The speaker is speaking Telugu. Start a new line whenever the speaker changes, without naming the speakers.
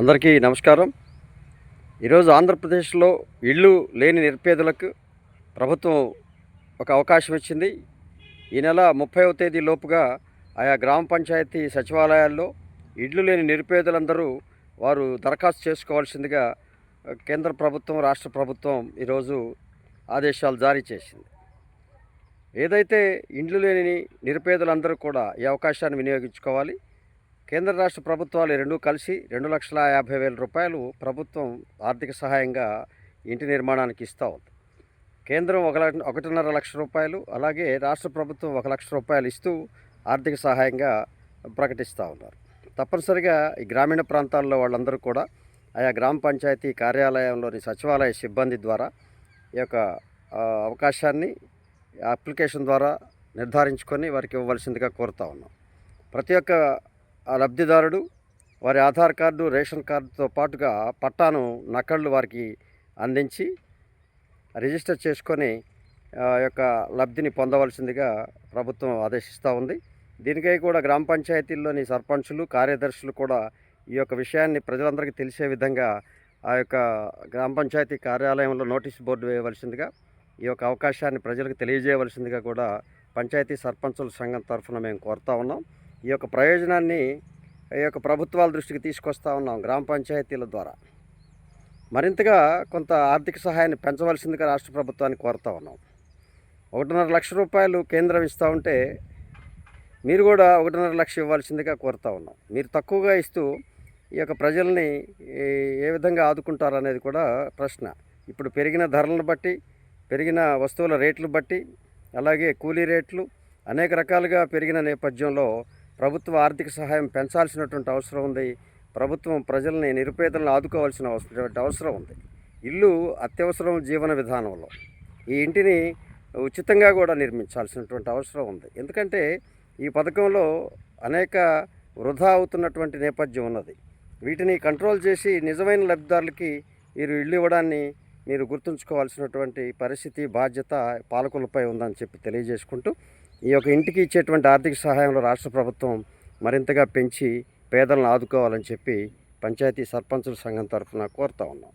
అందరికీ నమస్కారం. ఈరోజు ఆంధ్రప్రదేశ్లో ఇళ్ళు లేని నిరుపేదలకు ప్రభుత్వం ఒక అవకాశం ఇచ్చింది. ఈ నెల ముప్పైవ తేదీ లోపుగా ఆయా గ్రామ పంచాయతీ సచివాలయాల్లో ఇళ్ళు లేని నిరుపేదలందరూ వారు దరఖాస్తు చేసుకోవాల్సిందిగా కేంద్ర ప్రభుత్వం రాష్ట్ర ప్రభుత్వం ఈరోజు ఆదేశాలు జారీ చేసింది. ఏదైతే ఇండ్లు లేని నిరుపేదలందరూ కూడా ఈ అవకాశాన్ని వినియోగించుకోవాలి. కేంద్ర రాష్ట్ర ప్రభుత్వాలు రెండు రెండూ కలిసి రెండు లక్షల యాభై వేల రూపాయలు ప్రభుత్వం ఆర్థిక సహాయంగా ఇంటి నిర్మాణానికి ఇస్తూ ఉంది. కేంద్రం ఒక ల- ఒకటిన్నర లక్ష రూపాయలు అలాగే రాష్ట్ర ప్రభుత్వం ఒక లక్ష రూపాయలు ఇస్తూ ఆర్థిక సహాయంగా ప్రకటిస్తూ ఉన్నారు. తప్పనిసరిగా ఈ గ్రామీణ ప్రాంతాల్లో వాళ్ళందరూ కూడా ఆయా గ్రామ పంచాయతీ కార్యాలయంలోని సచివాలయ సిబ్బంది ద్వారా ఈ యొక్క అవకాశాన్ని అప్లికేషన్ ద్వారా నిర్ధారించుకొని వారికి ఇవ్వవలసిందిగా కోరుతా ఉన్నాం. ప్రతి ఒక్క లబ్ధిదారుడు వారి ఆధార్ కార్డు రేషన్ కార్డుతో పాటుగా పట్టాను నకళ్ళు వారికి అందించి రిజిస్టర్ చేసుకొని ఆ యొక్క లబ్ధిని పొందవలసిందిగా ప్రభుత్వం ఆదేశిస్తూ ఉంది. దీనికై కూడా గ్రామ పంచాయతీల్లోని సర్పంచులు కార్యదర్శులు కూడా ఈ యొక్క విషయాన్ని ప్రజలందరికీ తెలిసే విధంగా ఆ యొక్క గ్రామ పంచాయతీ కార్యాలయంలో నోటీస్ బోర్డు వేయవలసిందిగా ఈ యొక్క అవకాశాన్ని ప్రజలకు తెలియజేయవలసిందిగా కూడా పంచాయతీ సర్పంచుల సంఘం తరఫున మేము కోరుతా ఉన్నాం. ఈ యొక్క ప్రయోజనాన్ని ఈ యొక్క ప్రభుత్వాల దృష్టికి తీసుకొస్తా ఉన్నాం గ్రామ పంచాయతీల ద్వారా. మరింతగా కొంత ఆర్థిక సహాయాన్ని పెంచవలసిందిగా రాష్ట్ర ప్రభుత్వాన్ని కోరుతా ఉన్నాం. ఒకటిన్నర లక్ష రూపాయలు కేంద్రం ఇస్తూ ఉంటే మీరు కూడా ఒకటిన్నర లక్ష ఇవ్వాల్సిందిగా కోరుతా ఉన్నాం. మీరు తక్కువగా ఇస్తూ ఈ యొక్క ప్రజల్ని ఏ- ఏ విధంగా ఆదుకుంటారు అనేది కూడా ప్రశ్న. ఇప్పుడు పెరిగిన ధరలను బట్టి పెరిగిన వస్తువుల రేట్లు బట్టి అలాగే కూలీ రేట్లు అనేక రకాలుగా పెరిగిన నేపథ్యంలో ప్రభుత్వ ఆర్థిక సహాయం పెంచాల్సినటువంటి అవసరం ఉంది. ప్రభుత్వం ప్రజల్ని నిరుపేదలను ఆదుకోవాల్సిన అవసరం అవసరం ఉంది. ఇల్లు అత్యవసరం జీవన విధానంలో. ఈ ఇంటిని ఉచితంగా కూడా నిర్మించాల్సినటువంటి అవసరం ఉంది. ఎందుకంటే ఈ పథకంలో అనేక వృధా అవుతున్నటువంటి నేపథ్యం ఉన్నది. వీటిని కంట్రోల్ చేసి నిజమైన లబ్ధిదారులకి మీరు ఇల్లు ఇవ్వడాన్ని మీరు గుర్తుంచుకోవాల్సినటువంటి పరిస్థితి బాధ్యత పాలకులపై ఉందని చెప్పి తెలియజేసుకుంటూ ఈ యొక్క ఇంటికి ఇచ్చేటువంటి ఆర్థిక సహాయంలో రాష్ట్ర ప్రభుత్వం మరింతగా పెంచి పేదలను ఆదుకోవాలని చెప్పి పంచాయతీ సర్పంచుల సంఘం తరఫున కోరుతా ఉన్నాం.